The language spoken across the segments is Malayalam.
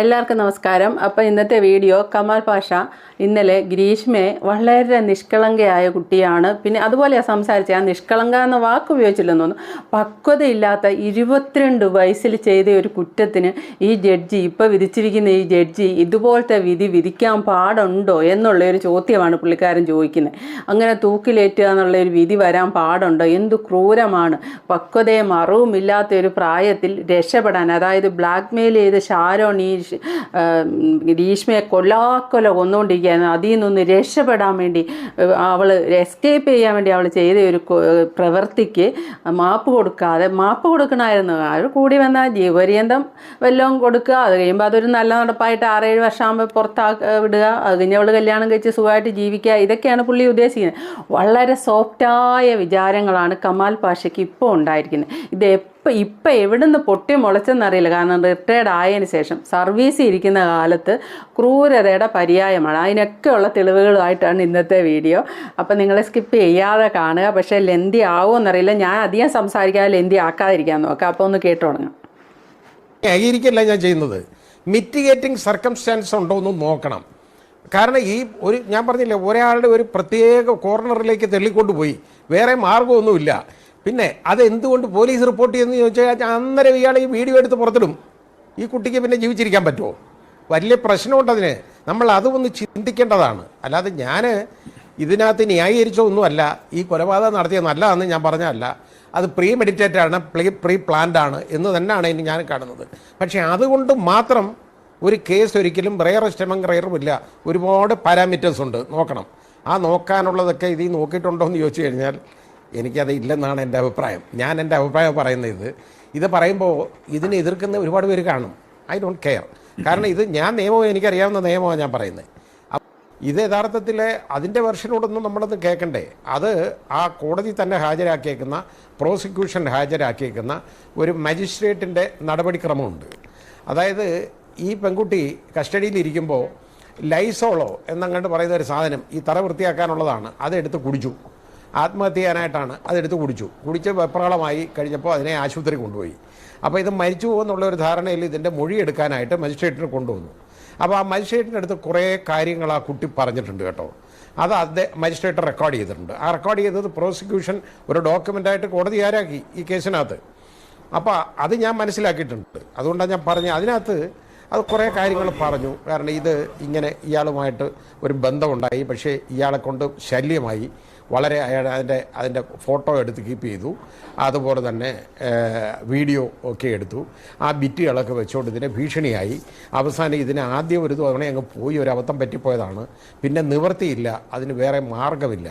എല്ലാവർക്കും നമസ്കാരം. അപ്പോൾ ഇന്നത്തെ വീഡിയോ കമാൽ പാഷ ഇന്നലെ ഗ്രീഷ്മയെ വളരെ നിഷ്കളങ്കയായ കുട്ടിയാണ്. പിന്നെ അതുപോലെയാണ് സംസാരിച്ചത് ആ നിഷ്കളങ്ക എന്ന വാക്ക് ഉപയോഗിച്ചില്ലെന്ന് തോന്നുന്നു. പക്വതയില്ലാത്ത ഇരുപത്തിരണ്ട് വയസ്സിൽ ചെയ്ത ഒരു കുറ്റത്തിന് ഈ ജഡ്ജി ഇപ്പോൾ വിധിച്ചിരിക്കുന്ന ഈ ജഡ്ജി ഇതുപോലത്തെ വിധി വിധിക്കാൻ പാടുണ്ടോ എന്നുള്ള ഒരു ചോദ്യമാണ് പുള്ളിക്കാരൻ ചോദിക്കുന്നത്. അങ്ങനെ തൂക്കിലേറ്റുക എന്നുള്ള ഒരു വിധി വരാൻ പാടുണ്ടോ? എന്തു ക്രൂരമാണ്? പക്വതയും അറിവുമില്ലാത്ത ഒരു പ്രായത്തിൽ രക്ഷപ്പെടാൻ അതായത് ബ്ലാക്ക് മെയിൽ ചെയ്ത് ഷാരോൺ ഈ ഗ്രീഷ്മയെ കൊല്ലാക്കൊല കൊന്നുകൊണ്ടിരിക്കുകയായിരുന്നു അതിൽ നിന്നൊന്ന് രക്ഷപ്പെടാൻ വേണ്ടി അവൾ എസ്കേപ്പ് ചെയ്യാൻ വേണ്ടി അവൾ ചെയ്ത ഒരു പ്രവൃത്തിക്ക് മാപ്പ് കൊടുക്കാതെ മാപ്പ് കൊടുക്കണമായിരുന്നു. അവർ കൂടി വന്നാൽ ജീവപര്യന്തം വല്ലതും കൊടുക്കുക. അത് കഴിയുമ്പോൾ അതൊരു നല്ല നടപ്പായിട്ട് ആറേഴ് വർഷമാകുമ്പോൾ പുറത്താ വിടുക. അത് കഴിഞ്ഞ് അവൾ കല്യാണം കഴിച്ച് സുഖമായിട്ട് ജീവിക്കുക. ഇതൊക്കെയാണ് പുള്ളി ഉദ്ദേശിക്കുന്നത്. വളരെ സോഫ്റ്റായ വിചാരങ്ങളാണ് കമാൽ പാഷയ്ക്ക് ഇപ്പോൾ ഉണ്ടായിരിക്കുന്നത്. ഇത് എപ്പോൾ ഇപ്പം എവിടുന്ന് പൊട്ടി മുളച്ചെന്നറിയില്ല കാരണം റിട്ടയർഡ് ആയതിനു ശേഷം സർവീസിൽ ഇരിക്കുന്ന കാലത്ത് ക്രൂരതയുടെ പര്യായമാണ്. അതിനൊക്കെയുള്ള തെളിവുകളുമായിട്ടാണ് ഇന്നത്തെ വീഡിയോ അപ്പം നിങ്ങൾ സ്കിപ്പ് ചെയ്യാതെ കാണുക. പക്ഷേ ലെന്തി ആവുമെന്നറിയില്ല ഞാൻ അധികം സംസാരിക്കാതെ ലെന്തി ആക്കാതിരിക്കാൻ നോക്കാം. അപ്പോൾ ഒന്ന് കേട്ടു തുടങ്ങാം. ഞാൻ ചെയ്യുന്നത്. മിറ്റിഗേറ്റിംഗ് സർക്കംസ്റ്റാൻസ് ഉണ്ടോ എന്ന് നോക്കണം. കാരണം ഈ ഒരു ഞാൻ പറഞ്ഞില്ലേ ഒരാളുടെ ഒരു പ്രത്യേക കോർണറിലേക്ക് തള്ളിക്കൊണ്ടുപോയി വേറെ മാർഗമൊന്നുമില്ല. പിന്നെ അത് എന്തുകൊണ്ട് പോലീസ് റിപ്പോർട്ട് ചെയ്യുന്നു ചോദിച്ചാൽ അന്നേരം ഇയാൾ ഈ വീഡിയോ എടുത്ത് പുറത്തിടും. ഈ കുട്ടിക്ക് പിന്നെ ജീവിച്ചിരിക്കാൻ പറ്റുമോ? വലിയ പ്രശ്നമുണ്ടതിന് നമ്മൾ അതൊന്ന് ചിന്തിക്കേണ്ടതാണ്. അല്ലാതെ ഞാൻ ഇതിനകത്ത് ന്യായീകരിച്ചോ ഒന്നുമല്ല. ഈ കൊലപാതകം നടത്തിയത് നല്ലതാണെന്ന് ഞാൻ പറഞ്ഞതല്ല. അത് പ്രീ മെഡിറ്റേറ്റ് ആണ് പ്രീ പ്രീ പ്ലാൻഡ് ആണ് എന്ന് തന്നെയാണ് ഇനി ഞാൻ കാണുന്നത്. പക്ഷേ അതുകൊണ്ട് മാത്രം ഒരു കേസ് ഒരിക്കലും റെയർ സ്റ്റെമം റെയറും ഇല്ല ഒരുപാട് പാരാമീറ്റേഴ്സ് ഉണ്ട്. നോക്കണം. ആ നോക്കാനുള്ളതൊക്കെ ഇതിൽ നോക്കിയിട്ടുണ്ടോ എന്ന് ചോദിച്ചു കഴിഞ്ഞാൽ എനിക്കത് ഇല്ലെന്നാണ് എന്റെ അഭിപ്രായം. ഞാൻ എന്റെ അഭിപ്രായം പറയുന്നത് ഇത്. പറയുമ്പോൾ ഇതിനെ എതിർക്കുന്ന ഒരുപാട് പേര് കാണും. ഐ ഡോണ്ട് കെയർ കാരണം ഇത് ഞാൻ നിയമവും എനിക്കറിയാവുന്ന നിയമമാണ് ഞാൻ പറയുന്നത്. ഇത് യഥാർത്ഥത്തിൽ അതിന്റെ വെർഷനോടൊന്നും നമ്മളൊന്ന് കേൾക്കണ്ടേ. അത് ആ കോടതി തന്നെ ഹാജരാക്കിയേക്കുന്ന പ്രോസിക്യൂഷൻ ഹാജരാക്കിയേക്കുന്ന ഒരു മജിസ്ട്രേറ്റിന്റെ നടപടിക്രമമുണ്ട്. അതായത് ഈ പെൺകുട്ടി കസ്റ്റഡിയിലിരിക്കുമ്പോൾ ലൈസോളോ എന്നങ്ങോട്ട് പറയുന്ന ഒരു സാധനം ഈ തറ വൃത്തിയാക്കാനുള്ളതാണ്. അതെടുത്ത് കുടിച്ചു. ആത്മഹത്യ ചെയ്യാനായിട്ടാണ് അതെടുത്ത് കുടിച്ചു. കുടിച്ച് വെപ്രാളമായി കഴിഞ്ഞപ്പോൾ അതിനെ ആശുപത്രി കൊണ്ടുപോയി. അപ്പോൾ ഇത് മരിച്ചു പോകുന്നുള്ള ഒരു ധാരണയിൽ ഇതിന്റെ മൊഴി എടുക്കാനായിട്ട് മജിസ്ട്രേറ്റിന് കൊണ്ടുവന്നു. അപ്പോൾ ആ മജിസ്ട്രേറ്റിന്റെ അടുത്ത് കുറേ കാര്യങ്ങൾ ആ കുട്ടി പറഞ്ഞിട്ടുണ്ട് കേട്ടോ. അത് അദ്ദേഹം മജിസ്ട്രേറ്റ് റെക്കോർഡ് ചെയ്തിട്ടുണ്ട്. ആ റെക്കോർഡ് ചെയ്തത് പ്രോസിക്യൂഷൻ ഒരു ഡോക്യുമെന്റായിട്ട് കോടതി ആരാക്കി ഈ കേസിനകത്ത്. അപ്പോൾ അത് ഞാൻ മനസ്സിലാക്കിയിട്ടുണ്ട്. അതുകൊണ്ടാണ് ഞാൻ പറഞ്ഞത്. അതിനകത്ത് അത് കുറേ കാര്യങ്ങൾ പറഞ്ഞു. കാരണം ഇത് ഇങ്ങനെ ഇയാളുമായിട്ട് ഒരു ബന്ധമുണ്ടായി. പക്ഷേ ഇയാളെ കൊണ്ട് ശല്യമായി. വളരെ അതിന്റെ അതിന്റെ ഫോട്ടോ എടുത്ത് കീപ്പ് ചെയ്തു. അതുപോലെ തന്നെ വീഡിയോ ഒക്കെ എടുത്തു. ആ ബിറ്റുകളൊക്കെ വെച്ചുകൊണ്ട് ഇതിനെ ഭീഷണിയായി. അവസാനം ഇതിന് ആദ്യം ഒരു തവണ അങ്ങ് പോയി ഒരു അബദ്ധം പറ്റിപ്പോയതാണ്. പിന്നെ നിവൃത്തിയില്ല അതിന് വേറെ മാർഗമില്ല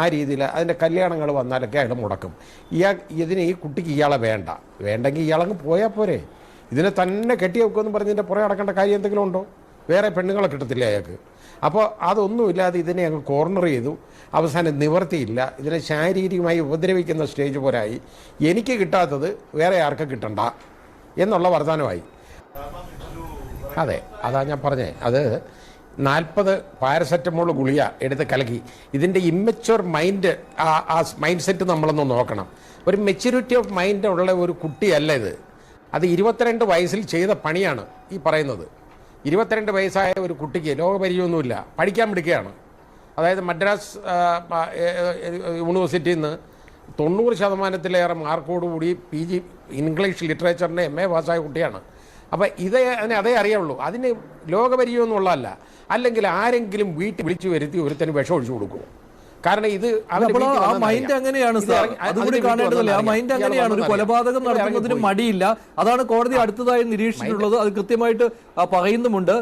ആ രീതിയിൽ അതിന്റെ കല്യാണങ്ങൾ വന്നാലൊക്കെ അയാൾ മുടക്കും. ഇയാൾ ഇതിന് ഈ കുട്ടിക്ക് ഇയാളെ വേണ്ട. വേണ്ടെങ്കിൽ ഇയാളങ്ങ് പോയാൽ പോരെ. ഇതിനെ തന്നെ കെട്ടി വെക്കുമെന്ന് പറഞ്ഞ് ഇതിന്റെ പുറകെ അടക്കേണ്ട കാര്യം എന്തെങ്കിലും ഉണ്ടോ? വേറെ പെണ്ണുങ്ങളെ കിട്ടത്തില്ല അയാൾക്ക്? അപ്പോൾ അതൊന്നുമില്ലാതെ ഇതിനെ അങ്ങ് കോർണർ ചെയ്തു. അവസാനം നിവർത്തിയില്ല. ഇതിനെ ശാരീരികമായി ഉപദ്രവിക്കുന്ന സ്റ്റേജ് പോരായി. എനിക്ക് കിട്ടാത്തത് വേറെ ആർക്കും കിട്ടണ്ട എന്നുള്ള വർത്തമാനമായി. അതെ അതാ ഞാൻ പറഞ്ഞേ. അത് നാൽപ്പത് പാരസെറ്റമോൾ ഗുളിക എടുത്ത് കലക്കി. ഇതിന്റെ ഇമ്മച്ചുവർ മൈൻഡ് ആ ആ മൈൻഡ് സെറ്റ് നമ്മളൊന്ന് നോക്കണം. ഒരു മെച്യൂരിറ്റി ഓഫ് മൈൻഡ് ഉള്ള ഒരു കുട്ടിയല്ല ഇത്. അത് ഇരുപത്തിരണ്ട് വയസ്സിൽ ചെയ്ത പണിയാണ് ഈ പറയുന്നത്. ഇരുപത്തിരണ്ട് വയസ്സായ ഒരു കുട്ടിക്ക് ലോകപരിചയമൊന്നുമില്ല. പഠിക്കാൻ പിടിക്കുകയാണ് അതായത് മദ്രാസ് യൂണിവേഴ്സിറ്റിയിൽ നിന്ന് തൊണ്ണൂറ് ശതമാനത്തിലേറെ മാർക്കോടുകൂടി പി ജി ഇംഗ്ലീഷ് ലിറ്ററേച്ചറിന്റെ എം എ പാസ്സായ കുട്ടിയാണ്. അപ്പോൾ ഇതേ അതിനെ അതേ അറിയുള്ളൂ. അതിന് ലോകപരിചയമൊന്നുമുള്ളതല്ല അല്ലെങ്കിൽ ആരെങ്കിലും വീട്ടിൽ വിളിച്ചു വരുത്തി ഒരുത്തന് വിഷം ഒഴിച്ചു കൊടുക്കും കാരണം ഇത് ആ മൈൻഡ് അങ്ങനെയാണ് സാർ? അതുകൂടി കാണേണ്ടതല്ലേ? ആ മൈൻഡ് അങ്ങനെയാണ് ഒരു. കൊലപാതകം നടത്തുന്നതിന് മടിയില്ല. അതാണ് കോടതി അടുത്തതായി നിരീക്ഷിച്ചിട്ടുള്ളത്. അത് കൃത്യമായിട്ട് പറയുന്നുമുണ്ട്.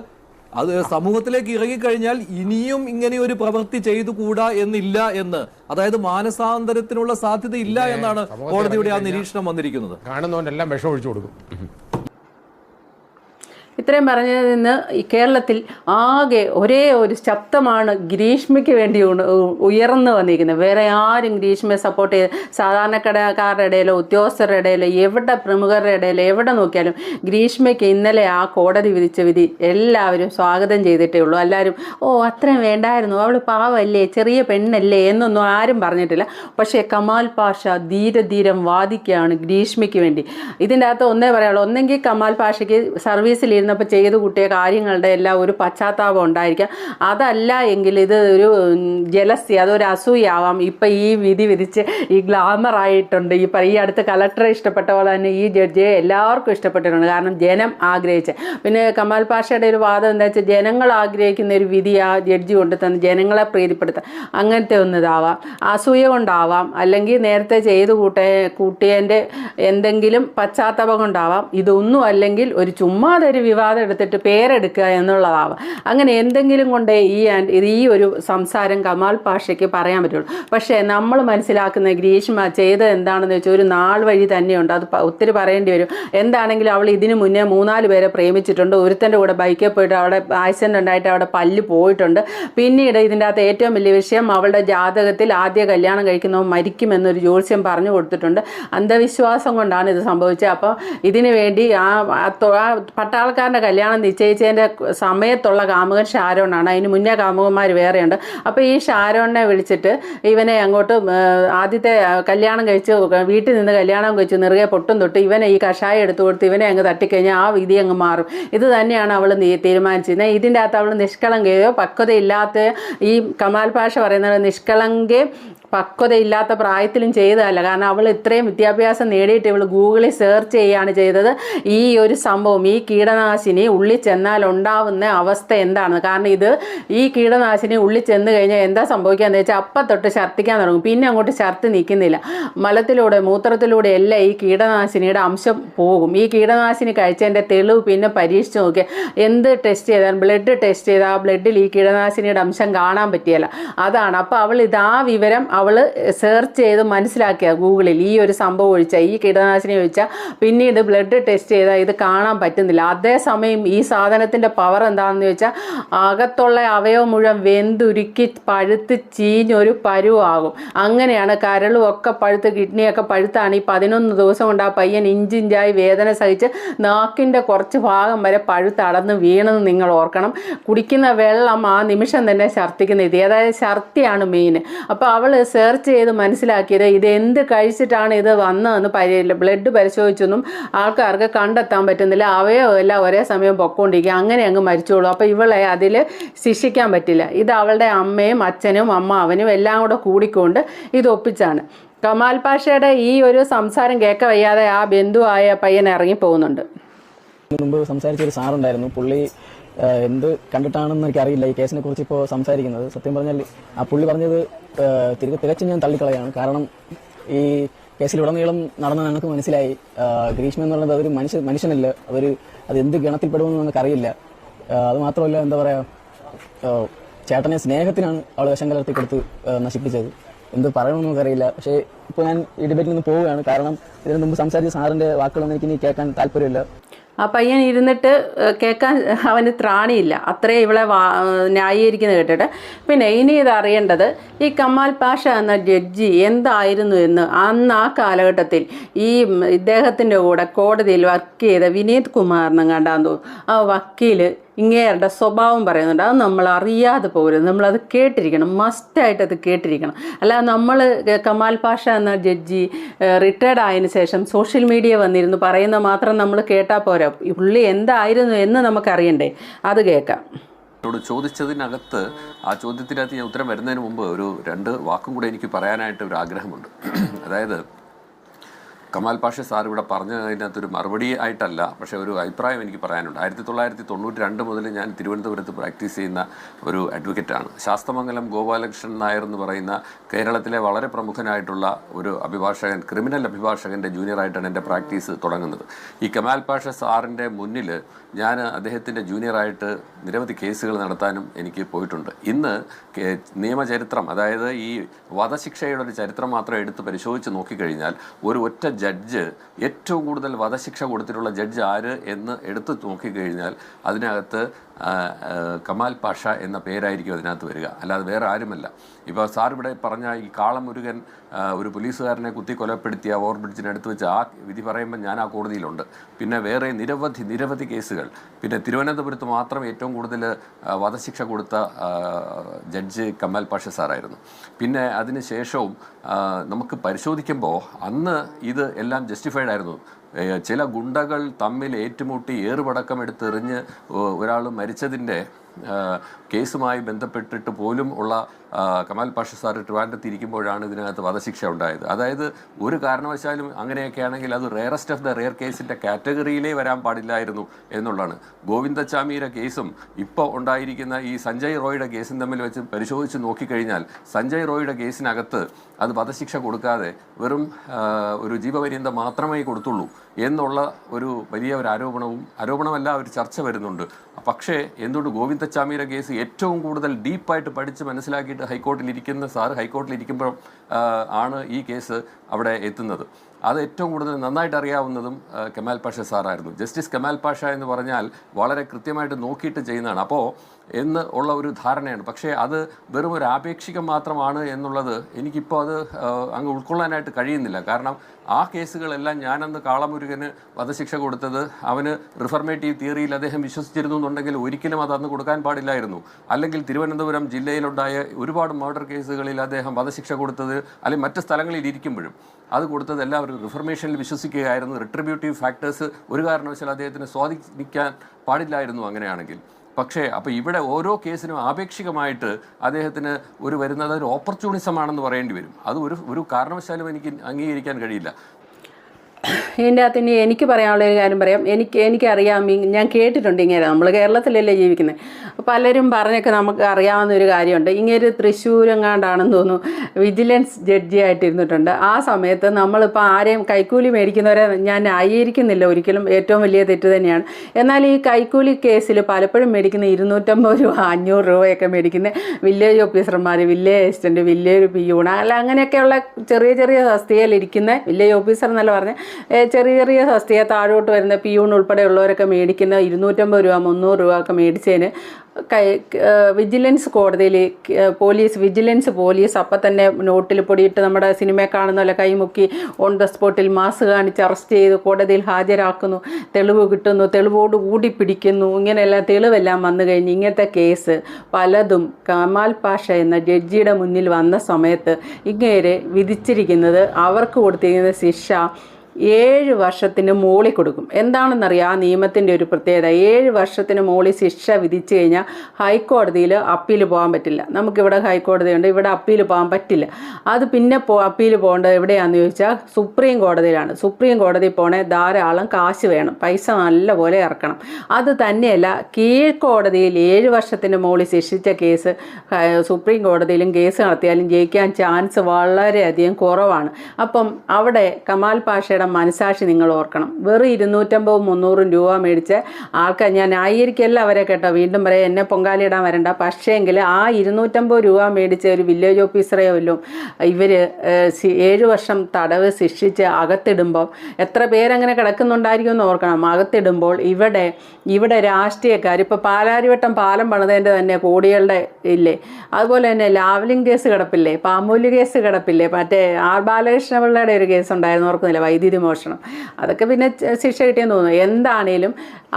അത് സമൂഹത്തിലേക്ക് ഇറങ്ങിക്കഴിഞ്ഞാൽ ഇനിയും ഇങ്ങനെ ഒരു പ്രവൃത്തി ചെയ്തുകൂടാ എന്നില്ല എന്ന്. അതായത് മാനസാന്തരത്തിനുള്ള സാധ്യത ഇല്ല? എന്നാണ് കോടതിയുടെ ആ നിരീക്ഷണം വന്നിരിക്കുന്നത്. കാണുന്നവനെല്ലാം വിഷം ഒഴിച്ചു കൊടുക്കും. ഇത്രയും പറഞ്ഞതിൽ നിന്ന് ഈ കേരളത്തിൽ ആകെ ഒരേ ഒരു ശബ്ദമാണ് ഗ്രീഷ്മയ്ക്ക് വേണ്ടി ഉയർന്നു വന്നിരിക്കുന്നത്. വേറെ ആരും ഗ്രീഷ്മയെ സപ്പോർട്ട് ചെയ്ത് സാധാരണക്കാരുടെ ഇടയിലോ ഉദ്യോഗസ്ഥരുടെ ഇടയിലോ എവിടെ പ്രമുഖരുടെ ഇടയിലോ എവിടെ നോക്കിയാലും ഗ്രീഷ്മയ്ക്ക് ഇന്നലെ ആ കോടതി വിധിച്ച വിധി എല്ലാവരും സ്വാഗതം ചെയ്തിട്ടേ ഉള്ളൂ. എല്ലാവരും ഓ അത്രയും വേണ്ടായിരുന്നു. അവൾ പാവല്ലേ ചെറിയ പെണ്ണല്ലേ എന്നൊന്നും ആരും പറഞ്ഞിട്ടില്ല. പക്ഷേ കമാൽ പാഷ ധീരധീരം വാദിക്കുകയാണ് ഗ്രീഷ്മയ്ക്ക് വേണ്ടി. ഇതിന്റെ അകത്ത് ഒന്നേ പറയാനുള്ളൂ. ഒന്നെങ്കിൽ കമാൽ പാഷയ്ക്ക് സർവീസിൽ ഇരുന്നപ്പോൾ ചെയ്ത് കൂട്ടിയ കാര്യങ്ങളുടെ എല്ലാം ഒരു പശ്ചാത്താപം ഉണ്ടായിരിക്കാം. അതല്ല എങ്കിൽ ഇത് ഒരു ജലസി അതൊരു അസൂയാവാം. ഇപ്പം ഈ വിധി വിധിച്ച് ഈ ഗ്ലാമർ ആയിട്ടുണ്ട്. ഈ ഈ അടുത്ത് കളക്ടറെ ഇഷ്ടപ്പെട്ട പോലെ തന്നെ ഈ ജഡ്ജിയെ എല്ലാവർക്കും ഇഷ്ടപ്പെട്ടിട്ടുണ്ട്. കാരണം ജനം ആഗ്രഹിച്ച്. പിന്നെ കമാൽ പാഷയുടെ ഒരു വാദം എന്താ വെച്ചാൽ ജനങ്ങൾ ആഗ്രഹിക്കുന്ന ഒരു വിധി ആ ജഡ്ജി കൊണ്ട് തന്നെ ജനങ്ങളെ പ്രീതിപ്പെടുത്താം അങ്ങനത്തെ ഒന്നിതാവാം. അസൂയ കൊണ്ടാവാം. അല്ലെങ്കിൽ നേരത്തെ ചെയ്ത് കൂട്ടേ കൂട്ടിയതിന്റെ എന്തെങ്കിലും പശ്ചാത്തലം കൊണ്ടാവാം. ഇതൊന്നും അല്ലെങ്കിൽ ഒരു ചുമ്മാതെ ഒരു വിവാദം എടുത്തിട്ട് പേരെടുക്കുക എന്നുള്ളതാവാം. അങ്ങനെ എന്തെങ്കിലും കൊണ്ടേ ഈ ഈ ഒരു സംസാരം കമാൽ പാഷയ്ക്ക് പറയാൻ പറ്റുള്ളൂ. പക്ഷേ നമ്മൾ മനസ്സിലാക്കുന്ന ഗ്രീഷ്മ ചെയ്തത് എന്താണെന്ന് വെച്ചാൽ ഒരു നാൾ വഴി തന്നെയുണ്ട്. അത് ഒത്തിരി പറയേണ്ടി വരും. എന്താണെങ്കിലും അവൾ ഇതിനു മുന്നേ മൂന്നാൽ പേരെ പ്രേമിച്ചിട്ടുണ്ട്. ഒരുത്തന്റെ കൂടെ ബൈക്കിൽ പോയിട്ട് അവിടെ ആക്സിഡന്റ് ഉണ്ടായിട്ട് അവിടെ പല്ല് പോയിട്ടുണ്ട്. പിന്നീട് ഇതിന്റെ അകത്ത് ഏറ്റവും വലിയ വിഷയം അവളുടെ ജാതകത്തിൽ ആദ്യ കല്യാണം കഴിക്കുന്നവൻ മരിക്കുമെന്നൊരു ജ്യോത്സ്യം പറഞ്ഞു കൊടുത്തിട്ടുണ്ട്. അന്ധവിശ്വാസം കൊണ്ടാണ് ഇത് സംഭവിച്ചത്. അപ്പോൾ ഇതിനു വേണ്ടി ആ ആ തൊ- കല്യാണം നിശ്ചയിച്ചതിന്റെ സമയത്തുള്ള കാമുകൻ ഷാരോണാണ്. അതിന് മുന്നേ കാമുകന്മാർ വേറെയുണ്ട്. അപ്പോൾ ഈ ഷാരോണിനെ വിളിച്ചിട്ട് ഇവനെ അങ്ങോട്ട് ആദ്യത്തെ കല്യാണം കഴിച്ച് വീട്ടിൽ നിന്ന് കല്യാണം കഴിച്ച് നിറുകെ പൊട്ടും തൊട്ട് ഇവനെ ഈ കഷായം എടുത്തു കൊടുത്ത് ഇവനെ അങ്ങ് തട്ടിക്കഴിഞ്ഞാൽ ആ വിധി അങ്ങ് മാറും. ഇത് തന്നെയാണ് അവൾ തീരുമാനിച്ചിരുന്നത് ഇതിന്റെ അകത്ത് അവൾ നിഷ്കളങ്കയോ പക്വതയില്ലാത്ത ഈ കമാൽ ഭാഷ പറയുന്നത് നിഷ്കളങ്കയും പക്വതയില്ലാത്ത പ്രായത്തിലും ചെയ്തതല്ല. കാരണം അവൾ ഇത്രയും വിദ്യാഭ്യാസം നേടിയിട്ട് ഇവൾ ഗൂഗിളിൽ സെർച്ച് ചെയ്യുകയാണ് ചെയ്തത്. ഈ ഒരു സംഭവം ഈ കീടനാശിനി ഉള്ളിൽ ചെന്നാൽ ഉണ്ടാവുന്ന അവസ്ഥ എന്താണെന്ന് കാരണം ഇത് ഈ കീടനാശിനി ഉള്ളിൽ ചെന്ന് കഴിഞ്ഞാൽ എന്താ സംഭവിക്കാന്ന് വെച്ചാൽ അപ്പം തൊട്ട് ഛർദ്ദിക്കാൻ തുടങ്ങും. പിന്നെ അങ്ങോട്ട് ഛർദ്ദി നിൽക്കുന്നില്ല. മലത്തിലൂടെ മൂത്രത്തിലൂടെ എല്ലാം ഈ കീടനാശിനിയുടെ അംശം പോകും. ഈ കീടനാശിനി കഴിച്ചതിന്റെ തെളിവ് പിന്നെ പരീക്ഷിച്ച് നോക്കിയാൽ എന്ത് ടെസ്റ്റ് ചെയ്താൽ ബ്ലഡ് ടെസ്റ്റ് ചെയ്താൽ ആ ബ്ലഡിൽ ഈ കീടനാശിനിയുടെ അംശം കാണാൻ പറ്റിയല്ല. അതാണ്. അപ്പോൾ അവൾ ഇത് വിവരം അവൾ സെർച്ച് ചെയ്ത് മനസ്സിലാക്കിയ ഗൂഗിളിൽ. ഈ ഒരു സംഭവം ഒഴിച്ചാൽ ഈ കീടനാശിനി ഒഴിച്ചാൽ പിന്നീട് ബ്ലഡ് ടെസ്റ്റ് ചെയ്താൽ ഇത് കാണാൻ പറ്റുന്നില്ല. അതേസമയം ഈ സാധനത്തിന്റെ പവർ എന്താണെന്ന് ചോദിച്ചാൽ അകത്തുള്ള അവയവം മുഴുവൻ വെന്തുരുക്കി പഴുത്ത് ചീഞ്ഞൊരു പരുവാകും. അങ്ങനെയാണ് കരളും ഒക്കെ പഴുത്ത് കിഡ്നിയൊക്കെ പഴുത്താണ്. ഈ പതിനൊന്ന് ദിവസം കൊണ്ട് ആ പയ്യൻ ഇഞ്ചിഞ്ചായി വേദന സഹിച്ച് നാക്കിന്റെ കുറച്ച് ഭാഗം വരെ പഴുത്തടന്ന് വീണെന്ന് നിങ്ങൾ ഓർക്കണം. കുടിക്കുന്ന വെള്ളം ആ നിമിഷം തന്നെ ഛർദ്ദിക്കുന്ന ഇത് ഏതായാലും ഛർദിയാണ് മെയിൻ അപ്പോൾ അവൾ സെർച്ച് ചെയ്ത് മനസ്സിലാക്കിയത് ഇത് എന്ത് കഴിച്ചിട്ടാണ് ഇത് വന്നതെന്ന് പരി ബ്ലഡ് പരിശോധിച്ചൊന്നും ആൾക്കാർക്ക് കണ്ടെത്താൻ പറ്റുന്നില്ല. അവയോ എല്ലാം ഒരേ സമയം പൊക്കോണ്ടിരിക്കുക. അങ്ങനെ അങ്ങ് മരിച്ചോളൂ. അപ്പോൾ ഇവളെ അതിൽ ശിക്ഷിക്കാൻ പറ്റില്ല. ഇത് അവളുടെ അമ്മയും അച്ഛനും അമ്മാവനും എല്ലാം കൂടെ കൂടിക്കൊണ്ട് ഇത് ഒപ്പിച്ചാണ്. കമാൽ പാഷയുടെ ഈ ഒരു സംസാരം കേൾക്ക വയ്യാതെ ആ ബന്ധുവായ പയ്യൻ ഇറങ്ങി പോകുന്നുണ്ട് മുമ്പ് സംസാരിച്ച ഒരു സാറുണ്ടായിരുന്നു. പുള്ളി എന്ത് കണ്ടിട്ടാണെന്ന് എനിക്കറിയില്ല. ഈ കേസിനെ കുറിച്ച് ഇപ്പോൾ സംസാരിക്കുന്നത്. സത്യം പറഞ്ഞാൽ ആ പുള്ളി പറഞ്ഞത് തിരികെ തികച്ചും ഞാൻ തള്ളിക്കളയാണ്. കാരണം ഈ കേസിലുടനീളം നടന്ന ഞങ്ങൾക്ക് മനസ്സിലായി. ഗ്രീഷ്മ എന്ന് പറയുന്നത് അതൊരു മനുഷ്യ മനുഷ്യനല്ല. അതൊരു അത് എന്ത് ഗണത്തിൽപ്പെടുമെന്ന് നമുക്ക് അറിയില്ല. അത് മാത്രമല്ല എന്താ പറയുക ചേട്ടനെ സ്നേഹത്തിനാണ് അവൾ വിഷം കലർത്തി കൊടുത്ത് നശിപ്പിച്ചത്. എന്ത് പറയണമെന്ന് നമുക്കറിയില്ല. പക്ഷേ ഇപ്പോൾ ഞാൻ ഈ ഡിബേറ്റിൽ നിന്ന് പോവുകയാണ്. കാരണം ഇതിനു മുമ്പ് സംസാരിച്ച സാറിന്റെ വാക്കുകളൊന്നും എനിക്ക് ഇനി കേൾക്കാൻ താല്പര്യമില്ല. ആ പയ്യൻ ഇരുന്നിട്ട് കേൾക്കാൻ അവന് ത്രാണിയില്ല. അത്രേ ഇവളെ വാ ന്യായീകരിക്കുന്നത് കേട്ടിട്ട്. പിന്നെ ഇനി ഇത് അറിയേണ്ടത് ഈ കമാൽ പാഷ എന്ന ജഡ്ജി എന്തായിരുന്നു എന്ന് അന്ന് ആ കാലഘട്ടത്തിൽ ഈ ഇദ്ദേഹത്തിന്റെ കൂടെ കോടതിയിൽ വർക്ക് ചെയ്ത വിനീത് കുമാറിനും കണ്ടാന്ന് തോന്നുന്നു. ആ വക്കീൽ ഇങ്ങേരുടെ സ്വഭാവം പറയുന്നുണ്ട്. അത് നമ്മൾ അറിയാതെ പോകരുത്. നമ്മളത് കേട്ടിരിക്കണം. മസ്റ്റായിട്ട് അത് കേട്ടിരിക്കണം. അല്ലാതെ നമ്മൾ കമാൽ പാഷ എന്ന ജഡ്ജി റിട്ടയർഡ് ആയതിനു ശേഷം സോഷ്യൽ മീഡിയ വന്നിരുന്നു. പറയുന്ന മാത്രം നമ്മൾ കേട്ടാൽ പോരാ. പുള്ളി എന്തായിരുന്നു എന്ന് നമുക്കറിയണ്ടേ. അത് കേൾക്കാം എന്നോട് ചോദിച്ചതിനകത്ത് ആ ചോദ്യത്തിനകത്ത് ഞാൻ ഉത്തരം വരുന്നതിന് മുമ്പ് ഒരു രണ്ട് വാക്കും കൂടെ എനിക്ക് പറയാനായിട്ട് ഒരു ആഗ്രഹമുണ്ട്. അതായത് കമാൽ പാഷ സാർ ഇവിടെ പറഞ്ഞതിനകത്തൊരു മറുപടി ആയിട്ടല്ല. പക്ഷേ ഒരു അഭിപ്രായം എനിക്ക് പറയാനുണ്ട്. ആയിരത്തി തൊള്ളായിരത്തി തൊണ്ണൂറ്റി രണ്ട് മുതൽ ഞാൻ തിരുവനന്തപുരത്ത് പ്രാക്ടീസ് ചെയ്യുന്ന ഒരു അഡ്വക്കേറ്റാണ് ശാസ്തമംഗലം ഗോപാലകൃഷ്ണൻ നായർ എന്ന് പറയുന്ന കേരളത്തിലെ വളരെ പ്രമുഖനായിട്ടുള്ള ഒരു അഭിഭാഷകൻ ക്രിമിനൽ അഭിഭാഷകന്റെ ജൂനിയറായിട്ടാണ് എന്റെ പ്രാക്ടീസ് തുടങ്ങുന്നത്. ഈ കമാൽ പാഷ സാറിന്റെ മുന്നിൽ ഞാൻ അദ്ദേഹത്തിന്റെ ജൂനിയറായിട്ട് നിരവധി കേസുകൾ നടത്താനും എനിക്ക് പോയിട്ടുണ്ട്. ഇന്ന് നിയമചരിത്രം അതായത് ഈ വധശിക്ഷയുടെ ഒരു ചരിത്രം മാത്രം എടുത്ത് പരിശോധിച്ച് നോക്കിക്കഴിഞ്ഞാൽ ഒരു ഒറ്റ ജഡ്ജ് ഏറ്റവും കൂടുതൽ വധശിക്ഷ കൊടുത്തിട്ടുള്ള ജഡ്ജ് ആര് എന്ന് എടുത്തു നോക്കിക്കഴിഞ്ഞാൽ അതിനകത്ത് കമാൽ പാഷ എന്ന പേരായിരിക്കും അതിനകത്ത് വരിക. അല്ലാതെ വേറെ ആരുമല്ല. ഇപ്പോൾ സാർ ഇവിടെ പറഞ്ഞ ഈ കാളമുരുകൻ ഒരു പോലീസുകാരനെ കുത്തി കൊലപ്പെടുത്തിയ ഓവർ ബ്രിഡ്ജിനടുത്ത് വെച്ച് ആ വിധി പറയുമ്പോൾ ഞാൻ ആ കോടതിയിലുണ്ട്. പിന്നെ വേറെ നിരവധി നിരവധി കേസുകൾ. പിന്നെ തിരുവനന്തപുരത്ത് മാത്രം ഏറ്റവും കൂടുതൽ വധശിക്ഷ കൊടുത്ത ജഡ്ജ് കമാൽ പാഷ സാറായിരുന്നു. പിന്നെ അതിന് ശേഷവും നമുക്ക് പരിശോധിക്കുമ്പോൾ അന്ന് ഇത് എല്ലാം ജസ്റ്റിഫൈഡ് ആയിരുന്നു. ചില ഗുണ്ടകൾ തമ്മിൽ ഏറ്റുമുട്ടി ഏറുപടക്കം എടുത്തെറിഞ്ഞ് ഒരാൾ മരിച്ചതിന്റെ കേസുമായി ബന്ധപ്പെട്ടിട്ട് പോലും ഉള്ള കമാൽ പാഷ സാർ ട്രിവാൻഡ്രത്ത് ഇരിക്കുമ്പോഴാണ് ഇതിനകത്ത് വധശിക്ഷ ഉണ്ടായത്. അതായത് ഒരു കാരണവശാലും അങ്ങനെയൊക്കെ ആണെങ്കിൽ അത് റെയറസ്റ്റ് ഓഫ് ദ റെയർ കേസിന്റെ കാറ്റഗറിയിലേ വരാൻ പാടില്ലായിരുന്നു എന്നുള്ളതാണ്. ഗോവിന്ദച്ചാമിയുടെ കേസും ഇപ്പോൾ ഉണ്ടായിരിക്കുന്ന ഈ സഞ്ജയ് റോയുടെ കേസും തമ്മിൽ വെച്ച് പരിശോധിച്ച് നോക്കിക്കഴിഞ്ഞാൽ സഞ്ജയ് റോയുടെ കേസിനകത്ത് അത് വധശിക്ഷ കൊടുക്കാതെ വെറും ഒരു ജീവപര്യന്തം മാത്രമേ കൊടുത്തുള്ളൂ. എന്നുള്ള ഒരു വലിയ ഒരു ആരോപണവും ആരോപണമല്ല ഒരു ചർച്ച വരുന്നുണ്ട്. പക്ഷേ എന്തുകൊണ്ട് ഗോവിന്ദച്ചാമിയുടെ കേസ് ഏറ്റവും കൂടുതൽ ഡീപ്പായിട്ട് പഠിച്ച് മനസ്സിലാക്കിയിട്ട് ഹൈക്കോർട്ടിൽ ഇരിക്കുന്ന സാർ ഹൈക്കോർട്ടിൽ ഇരിക്കുമ്പോൾ ആണ് ഈ കേസ് അവിടെ എത്തുന്നത്. അത് ഏറ്റവും കൂടുതൽ നന്നായിട്ട് അറിയാവുന്നതും കമാൽ പാഷ സാറായിരുന്നു. ജസ്റ്റിസ് കമാൽ പാഷ എന്ന് പറഞ്ഞാൽ വളരെ കൃത്യമായിട്ട് നോക്കിയിട്ട് ചെയ്യുന്നതാണ്. അപ്പോൾ എന്ന് ഉള്ള ഒരു ധാരണയാണ്. പക്ഷേ അത് വെറും ഒരു ആപേക്ഷികം മാത്രമാണ് എന്നുള്ളത് എനിക്കിപ്പോൾ അത് അങ്ങ് ഉൾക്കൊള്ളാനായിട്ട് കഴിയുന്നില്ല. കാരണം ആ കേസുകളെല്ലാം ഞാനന്ന് കാളമുരുകന് വധശിക്ഷ കൊടുത്തത് അവന് റിഫർമേറ്റീവ് തിയറിയിൽ അദ്ദേഹം വിശ്വസിച്ചിരുന്നു എന്നുണ്ടെങ്കിൽ ഒരിക്കലും അത് അന്ന് കൊടുക്കാൻ പാടില്ലായിരുന്നു. അല്ലെങ്കിൽ തിരുവനന്തപുരം ജില്ലയിലുണ്ടായ ഒരുപാട് മർഡർ കേസുകളിൽ അദ്ദേഹം വധശിക്ഷ കൊടുത്തത് അല്ലെങ്കിൽ മറ്റ് സ്ഥലങ്ങളിൽ ഇരിക്കുമ്പോഴും അത് കൊടുത്തത് എല്ലാവരും റിഫർമേഷനിൽ വിശ്വസിക്കുകയായിരുന്നു. റിട്രിബ്യൂട്ടീവ് ഫാക്ടേഴ്സ് ഒരു കാരണവശാൽ അദ്ദേഹത്തിന് സ്വാധീനിക്കാൻ പാടില്ലായിരുന്നു അങ്ങനെയാണെങ്കിൽ. പക്ഷേ അപ്പോൾ ഇവിടെ ഓരോ കേസിനും ആപേക്ഷികമായിട്ട് അദ്ദേഹത്തിന് ഒരു വരുന്നത് ഒരു ഓപ്പർച്യൂണിസമാണെന്ന് പറയേണ്ടി വരും. അത് ഒരു ഒരു കാരണവശാലും എനിക്ക് അംഗീകരിക്കാൻ കഴിയില്ല. ഇതിന്റെ അകത്ത് ഇനി എനിക്ക് പറയാനുള്ള ഒരു കാര്യം പറയാം. എനിക്ക് എനിക്കറിയാം. ഞാൻ കേട്ടിട്ടുണ്ട് ഇങ്ങനെ. നമ്മൾ കേരളത്തിലല്ലേ ജീവിക്കുന്നത് പലരും പറഞ്ഞൊക്കെ നമുക്ക് അറിയാവുന്ന ഒരു കാര്യമുണ്ട്. ഇങ്ങനെ തൃശ്ശൂരെങ്ങാണ്ടാണെന്ന് തോന്നുന്നു. വിജിലൻസ് ജഡ്ജി ആയിട്ടിരുന്നിട്ടുണ്ട്. ആ സമയത്ത് നമ്മളിപ്പോൾ ആരെയും കൈക്കൂലി മേടിക്കുന്നവരെ ഞാൻ ആയിരിക്കുന്നില്ല ഒരിക്കലും ഏറ്റവും വലിയ തെറ്റ് തന്നെയാണ്. എന്നാൽ ഈ കൈക്കൂലി കേസിൽ പലപ്പോഴും മേടിക്കുന്ന ഇരുന്നൂറ്റമ്പത് രൂപ അഞ്ഞൂറ് രൂപയൊക്കെ മേടിക്കുന്ന വില്ലേജ് ഓഫീസർമാർ വില്ലേജ് അസിസ്റ്റന്റ് വില്ലേജ് പിയൂണ അല്ല അങ്ങനെയൊക്കെയുള്ള ചെറിയ ചെറിയ തസ്തികയിലിരിക്കുന്ന വില്ലേജ് ഓഫീസർ എന്നല്ല പറഞ്ഞ. ചെറിയ ചെറിയ തസ്തിക താഴോട്ട് വരുന്ന പിയൂൺ ഉൾപ്പെടെയുള്ളവരൊക്കെ മേടിക്കുന്ന ഇരുന്നൂറ്റമ്പത് രൂപ മുന്നൂറ് രൂപ ഒക്കെ മേടിച്ചതിന് കൈ വിജിലൻസ് കോടതിയിൽ പോലീസ് വിജിലൻസ് പോലീസ് അപ്പം തന്നെ നോട്ടിൽ പൊടിയിട്ട് നമ്മുടെ സിനിമയെ കാണുന്ന പോലെ കൈമുക്കി ഓൺ ദ സ്പോട്ടിൽ മാസ് കാണിച്ച് അറസ്റ്റ് ചെയ്ത് കോടതിയിൽ ഹാജരാക്കുന്നു. തെളിവ് കിട്ടുന്നു. തെളിവോട് കൂടി പിടിക്കുന്നു. ഇങ്ങനെയെല്ലാം തെളിവെല്ലാം വന്നു കഴിഞ്ഞ് ഇങ്ങനത്തെ കേസ് പലതും കമാൽ പാഷ എന്ന ജഡ്ജിയുടെ മുന്നിൽ വന്ന സമയത്ത് ഇങ്ങേരെ വിധിച്ചിരിക്കുന്നത് അവർക്ക് കൊടുത്തിരിക്കുന്ന ശിക്ഷ ഏഴ് വർഷത്തിന് മോളി കൊടുക്കും. എന്താണെന്നറിയാം ആ നിയമത്തിന്റെ ഒരു പ്രത്യേകത. ഏഴ് വർഷത്തിന് മോളി ശിക്ഷ വിധിച്ചു കഴിഞ്ഞാൽ ഹൈക്കോടതിയിൽ അപ്പീൽ പോകാൻ പറ്റില്ല. നമുക്കിവിടെ ഹൈക്കോടതിയുണ്ട് ഇവിടെ അപ്പീൽ പോകാൻ പറ്റില്ല. അത് പിന്നെ പോ അപ്പീൽ പോകേണ്ടത് എവിടെയാണെന്ന് ചോദിച്ചാൽ സുപ്രീം കോടതിയിലാണ്. സുപ്രീം കോടതി പോണേ ധാരാളം കാശ് വേണം. പൈസ നല്ലപോലെ ഇറക്കണം. അത് തന്നെയല്ല കീഴ്ക്കോടതിയിൽ ഏഴ് വർഷത്തിന് മോളി ശിക്ഷിച്ച കേസ് സുപ്രീം കോടതിയിലും കേസ് നടത്തിയാലും ജയിക്കാൻ ചാൻസ് വളരെയധികം കുറവാണ്. അപ്പം അവിടെ കമാൽ പാഷയുടെ മനസാക്ഷി നിങ്ങൾ ഓർക്കണം. വെറും ഇരുന്നൂറ്റമ്പതും മുന്നൂറും രൂപ മേടിച്ച് ആൾക്കാർ ഞാൻ ന്യായീകരിക്കല്ല അവരെ കേട്ടോ വീണ്ടും പറയാം എന്നെ പൊങ്കാലിടാൻ വരണ്ട. പക്ഷേങ്കിൽ ആ ഇരുന്നൂറ്റമ്പത് രൂപ മേടിച്ച ഒരു വില്ലേജ് ഓഫീസറെയോ വല്ലതും ഇവർ ഏഴ് വർഷം തടവ് ശിക്ഷിച്ച് അകത്തിടുമ്പോൾ എത്ര പേരങ്ങനെ കിടക്കുന്നുണ്ടായിരിക്കും എന്ന് ഓർക്കണം. അകത്തിടുമ്പോൾ ഇവിടെ ഇവിടെ രാഷ്ട്രീയക്കാർ ഇപ്പോൾ പാലാരിവട്ടം പാലം പണിതേന്റെ തന്നെ കോടികളുടെ ഇല്ലേ? അതുപോലെ തന്നെ ലാവലിംഗ് കേസ് കിടപ്പില്ലേ? പാമ്പൂൽ കേസ് കിടപ്പില്ലേ? മറ്റേ ആർ ബാലകൃഷ്ണപിള്ളയുടെ ഒരു കേസ് ഉണ്ടായിരുന്നു ഓർക്കുന്നില്ല? വൈദ്യുതി മോഷണം അതൊക്കെ പിന്നെ ശിക്ഷ കിട്ടിയെന്ന് തോന്നുന്നു. എന്താണേലും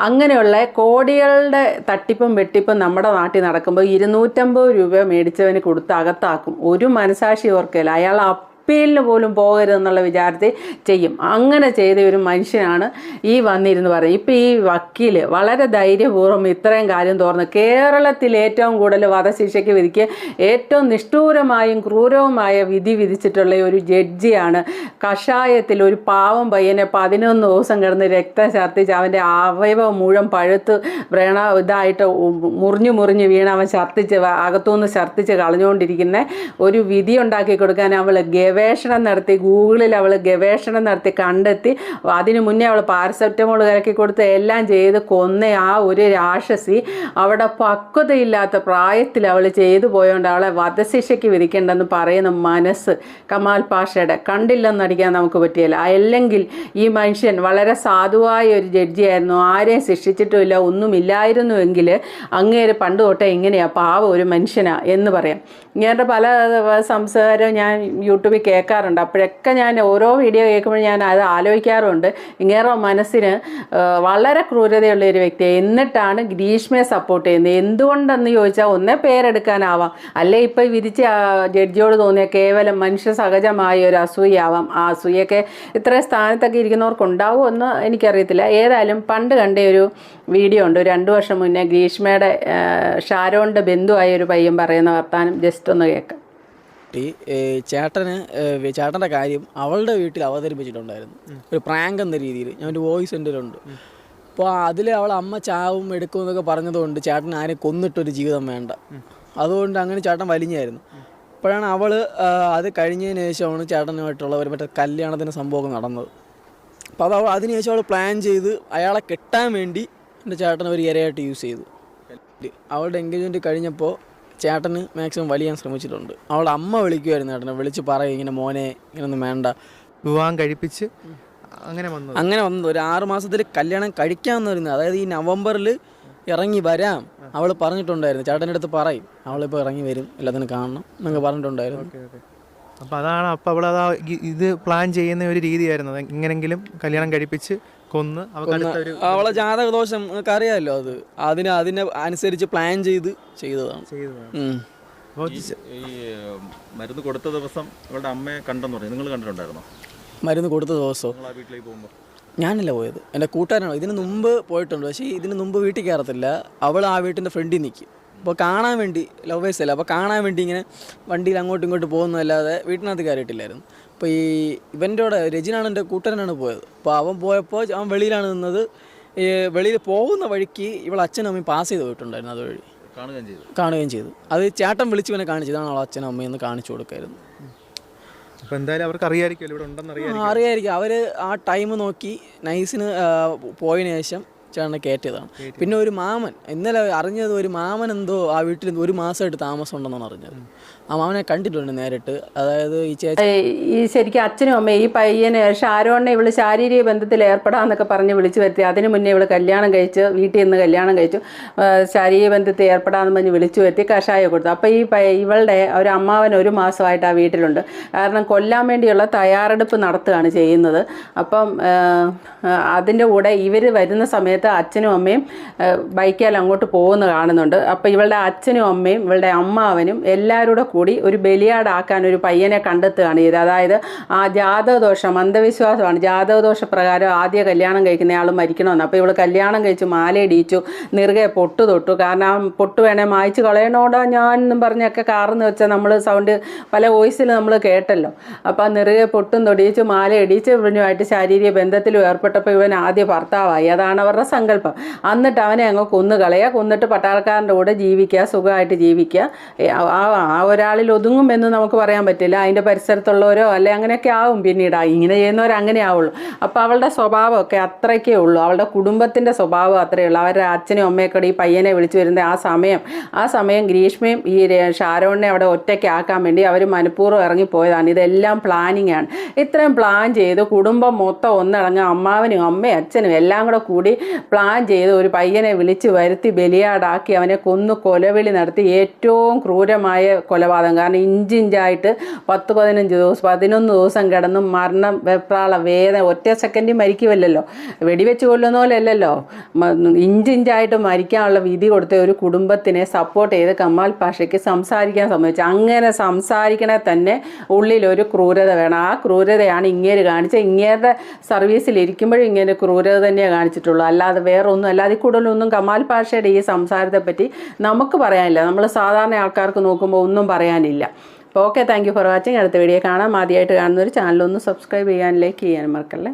അങ്ങനെയുള്ള കോടികളുടെ തട്ടിപ്പും വെട്ടിപ്പും നമ്മുടെ നാട്ടിൽ നടക്കുമ്പോൾ ഇരുന്നൂറ്റമ്പത് രൂപ മേടിച്ചവന് കൊടുത്ത് അകത്താക്കും. ഒരു മനസാക്ഷി ഓർക്കില്ല അയാൾ അപ്പീലിന് പോലും പോകരുതെന്നുള്ള വിചാരത്തിൽ ചെയ്യും. അങ്ങനെ ചെയ്ത ഒരു മനുഷ്യനാണ് ഈ വന്നിരുന്ന് പറയുന്നത്. ഇപ്പം ഈ വക്കീൽ വളരെ ധൈര്യപൂർവം ഇത്രയും കാര്യം തുറന്ന് കേരളത്തിൽ ഏറ്റവും കൂടുതൽ വധശിക്ഷയ്ക്ക് വിധിക്കുക ഏറ്റവും നിഷ്ഠൂരമായും ക്രൂരവുമായ വിധി വിധിച്ചിട്ടുള്ള ഒരു ജഡ്ജിയാണ്. കഷായത്തിൽ ഒരു പാവം പയ്യനെ പതിനൊന്ന് ദിവസം കിടന്ന് രക്തം ഛർദ്ദിച്ച് അവന്റെ അവയവം മുഴുവൻ പഴുത്ത് വ്രണ ഇതായിട്ട് മുറിഞ്ഞു മുറിഞ്ഞ് വീണ് അവൻ ഛർദ്ദിച്ച് അകത്തുനിന്ന് ഛർദ്ദിച്ച് കളഞ്ഞുകൊണ്ടിരിക്കുന്ന ഒരു വിധി ഉണ്ടാക്കി കൊടുക്കാൻ അവൾ ഗവേഷണം നടത്തി ഗൂഗിളിൽ അവൾ ഗവേഷണം നടത്തി കണ്ടെത്തി അതിനു മുന്നേ അവൾ പാരസെറ്റമോൾ കലക്കി കൊടുത്ത് എല്ലാം ചെയ്ത് കൊന്ന ആ ഒരു രാക്ഷസി അവിടെ പക്വതയില്ലാത്ത പ്രായത്തിൽ അവൾ ചെയ്തു പോയോണ്ട് അവളെ വധശിക്ഷയ്ക്ക് വിധിക്കേണ്ടെന്ന് പറയുന്ന മനസ്സ് കമാൽ പാഷയുടെ കണ്ടില്ലെന്നടിക്കാൻ നമുക്ക് പറ്റിയല്ല. അല്ലെങ്കിൽ ഈ മനുഷ്യൻ വളരെ സാധുവായ ഒരു ജഡ്ജിയായിരുന്നു. ആരെയും ശിക്ഷിച്ചിട്ടുമില്ല ഒന്നുമില്ലായിരുന്നുവെങ്കിൽ അങ്ങേര് പണ്ട് തൊട്ടേ ഇങ്ങനെയാ പാവ ഒരു മനുഷ്യനാ എന്ന് പറയാം. ഇങ്ങേരുടെ പല സംസാരം ഞാൻ യൂട്യൂബിൽ കേൾക്കാറുണ്ട്. അപ്പോഴൊക്കെ ഞാൻ ഓരോ വീഡിയോ കേൾക്കുമ്പോൾ ഞാൻ അത് ആലോചിക്കാറുണ്ട് ഇങ്ങേറെ മനസ്സിന് വളരെ ക്രൂരതയുള്ള ഒരു വ്യക്തിയാണ് എന്നിട്ടാണ് ഗ്രീഷ്മയെ സപ്പോർട്ട് ചെയ്യുന്നത്. എന്തുകൊണ്ടെന്ന് ചോദിച്ചാൽ ഒന്നേ പേരെടുക്കാനാവാം. അല്ലെ ഇപ്പോൾ വിരിച്ച ആ ജഡ്ജിയോട് തോന്നിയ കേവലം മനുഷ്യ സഹജമായ ഒരു അസൂയാവാം ആ അസൂയൊക്കെ ഇത്ര സ്ഥാനത്തൊക്കെ ഇരിക്കുന്നവർക്ക് ഉണ്ടാവുമോ എന്ന് എനിക്കറിയത്തില്ല. ഏതായാലും പണ്ട് കണ്ട ഒരു വീഡിയോ ഉണ്ട്. രണ്ട് വർഷം മുന്നേ ഗ്രീഷ്മയുടെ ഷാരോണിന്റെ ബന്ധുവായ ഒരു പയ്യൻ പറയുന്ന വർത്താനം ജസ്റ്റ് ഒന്ന് കേൾക്കാം. കുട്ടി ചേട്ടന് ചേട്ടന്റെ കാര്യം അവളുടെ വീട്ടിൽ അവതരിപ്പിച്ചിട്ടുണ്ടായിരുന്നു. ഒരു പ്രാങ്ക് എന്ന രീതിയിൽ. ഞാൻ ഒരു വോയിസ് എന്റെ ഉണ്ട് അപ്പോൾ അതിൽ അവൾ അമ്മ ചാവും എടുക്കും എന്നൊക്കെ പറഞ്ഞതുകൊണ്ട് ചേട്ടൻ ആരെ കൊന്നിട്ടൊരു ജീവിതം വേണ്ട. അതുകൊണ്ട് അങ്ങനെ ചേട്ടൻ വലിഞ്ഞായിരുന്നു. അപ്പോഴാണ് അവൾ അത് കഴിഞ്ഞതിന് ശേഷമാണ് ചേട്ടനുമായിട്ടുള്ള ഒരു മറ്റേ കല്യാണത്തിന്റെ സംഭവം നടന്നത്. അപ്പോൾ അത് അവൾ അതിനുശേഷം അവൾ പ്ലാൻ ചെയ്ത് അയാളെ കെട്ടാൻ വേണ്ടി എന്റെ ചേട്ടൻ ഒരു ഇരയായിട്ട് യൂസ് ചെയ്തു. അവളുടെ എൻഗേജ്മെന്റ് കഴിഞ്ഞപ്പോൾ ചേട്ടന് മാക്സിമം വലിയാൻ ശ്രമിച്ചിട്ടുണ്ട്. അവളുടെ അമ്മ വിളിക്കുമായിരുന്നു ചേട്ടനെ. വിളിച്ച് പറയും ഇങ്ങനെ മോനെ ഇങ്ങനൊന്നും വേണ്ട. വിവാഹം കഴിപ്പിച്ച് അങ്ങനെ വന്നു അങ്ങനെ വന്നു ഒരു ആറ് മാസത്തിൽ കല്യാണം കഴിക്കാമെന്ന് പറയുന്നത് അതായത് ഈ നവംബറിൽ ഇറങ്ങി വരാം. അവൾ പറഞ്ഞിട്ടുണ്ടായിരുന്നു. ചേട്ടന്റെ അടുത്ത് പറയും. അവളിപ്പോൾ ഇറങ്ങി വരും. എല്ലാത്തിനും കാണണം എന്നൊക്കെ പറഞ്ഞിട്ടുണ്ടായിരുന്നു. അപ്പോൾ അതാണ് അപ്പോൾ അവൾ അതാ ഇത് പ്ലാൻ ചെയ്യുന്ന ഒരു രീതിയായിരുന്നു. ഇങ്ങനെങ്കിലും എങ്ങനെങ്കിലും കല്യാണം കഴിപ്പിച്ച് കൊന്ന് അവൾക്ക് അടുത്ത ഒരു അവളെ ജാതക ദോഷം നിങ്ങൾക്ക് അറിയാമല്ലോ അത്. അതിന് അതിനെ അനുസരിച്ച് പ്ലാൻ ചെയ്ത് ചെയ്തതാണ്. ഈ മരുന്ന് കൊടുത്ത ദിവസം അവളുടെ അമ്മയെ കണ്ടെന്ന് പറഞ്ഞു. നിങ്ങൾ കണ്ടിട്ടുണ്ടായിരുന്നോ? മരുന്ന് കൊടുത്ത ദിവസം? വീട്ടിലേക്ക് പോകുമ്പോൾ ഞാനല്ല പോയത്. എന്റെ കൂട്ടുകാരനാണ് ഇതിന് മുമ്പ് പോയിട്ടുണ്ട്. പക്ഷേ ഇതിന് മുമ്പ് വീട്ടിൽ കയറത്തില്ല. അവൾ ആ വീട്ടിന്റെ ഫ്രണ്ടിൽ നിൽക്കും. അപ്പോൾ കാണാൻ വേണ്ടി ലവേഴ്സ് അല്ല? അപ്പോൾ കാണാൻ വേണ്ടി ഇങ്ങനെ വണ്ടിയിൽ അങ്ങോട്ടും ഇങ്ങോട്ടും പോകുന്നതല്ലാതെ വീട്ടിനകത്ത് കയറിയിട്ടില്ലായിരുന്നു. അപ്പോൾ ഈ ഇവന്റെ കൂടെ രജിനാണ് എന്റെ കൂട്ടനാണ് പോയത്. അപ്പോൾ അവൻ പോയപ്പോൾ അവൻ വെളിയിലാണ് നിന്നത്. ഈ വെളിയിൽ പോകുന്ന വഴിക്ക് ഇവൾ അച്ഛനും അമ്മയും പാസ് ചെയ്ത് പോയിട്ടുണ്ടായിരുന്നു അതുവഴി. കാണുകയും ചെയ്തു. കാണുകയും ചെയ്തു. അത് ചേട്ടൻ വിളിച്ച് ഇവനെ കാണിച്ചതാണ് അവൾ അവളെ അച്ഛനും അമ്മയും ഒന്ന് കാണിച്ചു കൊടുക്കായിരുന്നു. അപ്പോൾ എന്തായാലും അവർക്ക് അറിയാമായിരിക്കുമല്ലോ ഇവിടെ ഉണ്ടെന്ന് അറിയാം അറിയാമായിരിക്കും അറിയായിരിക്കും. അവർ ആ ടൈം നോക്കി നൈസിന് പോയതിനു ശേഷം ചേട്ടനെ കയറ്റിയതാണ് പിന്നെ ഒരു മാമൻ ഇന്നലെ അറിഞ്ഞത് ഒരു മാമൻ എന്തോ ആ വീട്ടിൽ ഒരു മാസമായിട്ട് താമസം ഉണ്ടെന്നാണ് അറിഞ്ഞത്. മാമനെ കണ്ടിട്ടുണ്ട് നേരിട്ട്. അതായത് ഈ ചേച്ചി ഈ ശരിക്കും അച്ഛനും അമ്മയും ഈ പയ്യനെ ഷാരോണിനെ ഇവൾ ശാരീരിക ബന്ധത്തിൽ ഏർപ്പെടാന്നൊക്കെ പറഞ്ഞ് വിളിച്ചു വരുത്തി. അതിനു മുന്നേ ഇവൾ കല്യാണം കഴിച്ച് വീട്ടിൽ നിന്ന് കല്യാണം കഴിച്ചു. ശാരീരിക ബന്ധത്തിൽ ഏർപ്പെടാന്ന് പറഞ്ഞ് വിളിച്ചു വരുത്തി കഷായം കൊടുത്തു. അപ്പോൾ ഈ ഇവളുടെ ഒരു അമ്മാവൻ ഒരു മാസമായിട്ട് ആ വീട്ടിലുണ്ട്. കാരണം കൊല്ലാൻ വേണ്ടിയുള്ള തയ്യാറെടുപ്പ് നടത്തുകയാണ് ചെയ്യുന്നത്. അപ്പം അതിന്റെ കൂടെ ഇവർ വരുന്ന സമയത്ത് അച്ഛനും അമ്മയും ബൈക്കാൽ അങ്ങോട്ട് പോകുന്ന കാണുന്നുണ്ട്. അപ്പോൾ ഇവളുടെ അച്ഛനും അമ്മയും ഇവളുടെ അമ്മാവനും എല്ലാവരും കൂടെ കൂടി ഒരു ബലിയാടാക്കാൻ ഒരു പയ്യനെ കണ്ടെത്തുകയാണ് ചെയ്തത്. അതായത് ആ ജാതകദോഷം അന്ധവിശ്വാസമാണ്. ജാതകദോഷ പ്രകാരം ആദ്യ കല്യാണം കഴിക്കുന്ന ആൾ മരിക്കണമെന്ന്. അപ്പോൾ ഇവൾ കല്യാണം കഴിച്ച് മാലയിടിയിച്ചു നിറുകെ പൊട്ട് തൊട്ടു. കാരണം ആ പൊട്ട് വേണേൽ മായ്ച്ച് കളയണോടാ ഞാൻ എന്നും പറഞ്ഞൊക്കെ കാർന്ന് വെച്ചാൽ നമ്മൾ സൗണ്ട് പല വോയിസിൽ നമ്മൾ കേട്ടല്ലോ. അപ്പോൾ നിറുകെ പൊട്ടും തൊടിയിച്ച് മാല ഇവനുമായിട്ട് ശാരീരിക ബന്ധത്തിലും ഏർപ്പെട്ടപ്പോൾ ഇവൻ ആദ്യ ഭർത്താവായി. അതാണ് അവരുടെ സങ്കല്പം. എന്നിട്ട് അവനെ അങ്ങ് കൊന്നു കളയുക കൊന്നിട്ട് പട്ടാളക്കാരന്റെ കൂടെ ജീവിക്കുക സുഖമായിട്ട് ജീവിക്കുക ആ ആ ഒരാളിൽ ഒതുങ്ങുമെന്ന് നമുക്ക് പറയാൻ പറ്റില്ല. അതിന്റെ പരിസരത്തുള്ളവരോ അല്ലെ അങ്ങനെയൊക്കെ ആവും പിന്നീട്. ഇങ്ങനെ ചെയ്യുന്നവർ അങ്ങനെ ആവുള്ളൂ. അപ്പോൾ അവളുടെ സ്വഭാവമൊക്കെ അത്രയ്ക്കേ ഉള്ളൂ. അവളുടെ കുടുംബത്തിന്റെ സ്വഭാവം അത്രയേ ഉള്ളൂ. അവരുടെ അച്ഛനും അമ്മയൊക്കെ ഈ പയ്യനെ വിളിച്ചു വരുന്ന ആ സമയം ആ സമയം ഗ്രീഷ്മയും ഈ ഷാരോണിനെ അവിടെ ഒറ്റയ്ക്ക് ആക്കാൻ വേണ്ടി അവർ മനഃപൂർവം ഇറങ്ങിപ്പോയതാണ്. ഇതെല്ലാം പ്ലാനിങ് ആണ്. ഇത്രയും പ്ലാൻ ചെയ്ത് കുടുംബം മൊത്തം ഒന്നടങ്ങ് അമ്മാവനും അമ്മയും അച്ഛനും എല്ലാം കൂടെ കൂടി പ്ലാൻ ചെയ്ത് ഒരു പയ്യനെ വിളിച്ച് വരുത്തി ബലിയാടാക്കി അവനെ കൊന്നു കൊലവിളി നടത്തി ഏറ്റവും ക്രൂരമായ കൊലപാതകം കാരണം ഇഞ്ചിഞ്ചായിട്ട് പത്ത് പതിനഞ്ച് ദിവസം പതിനൊന്ന് ദിവസം കിടന്ന് മരണം വെപ്രാള വേദന ഒറ്റ സെക്കൻഡിൽ മരിക്കുമല്ലോ വെടിവെച്ച് കൊല്ലുന്ന പോലെ അല്ലല്ലോ ഇഞ്ചിഞ്ചായിട്ട് മരിക്കാനുള്ള വിധി കൊടുത്ത ഒരു കുടുംബത്തിനെ സപ്പോർട്ട് ചെയ്ത് കമാൽ പാഷയ്ക്ക് സംസാരിക്കാൻ സമ്മതിച്ചു. അങ്ങനെ സംസാരിക്കണേ തന്നെ ഉള്ളിലൊരു ക്രൂരത വേണം. ആ ക്രൂരതയാണ് ഇങ്ങേര് കാണിച്ചത്. ഇങ്ങേരുടെ സർവീസിൽ ഇരിക്കുമ്പോഴും ഇങ്ങനെ ക്രൂരത തന്നെയാണ് കാണിച്ചിട്ടുള്ളൂ അല്ലാതെ വേറെ ഒന്നും അല്ലാതെ കൂടുതലൊന്നും കമാൽ പാഷയുടെ ഈ സംസാരത്തെ പറ്റി നമുക്ക് പറയാനില്ല. നമ്മൾ സാധാരണ ആൾക്കാർക്ക് നോക്കുമ്പോൾ ഒന്നും പറയാനില്ല. അപ്പോൾ okay thank you for watching അടുത്ത വീഡിയോ കാണാം. ആദ്യമായിട്ട് കാണുന്ന ഒരു ചാനലൊന്ന് സബ്സ്ക്രൈബ് ചെയ്യാൻ ലൈക്ക് ചെയ്യാൻ മറക്കല്ലേ?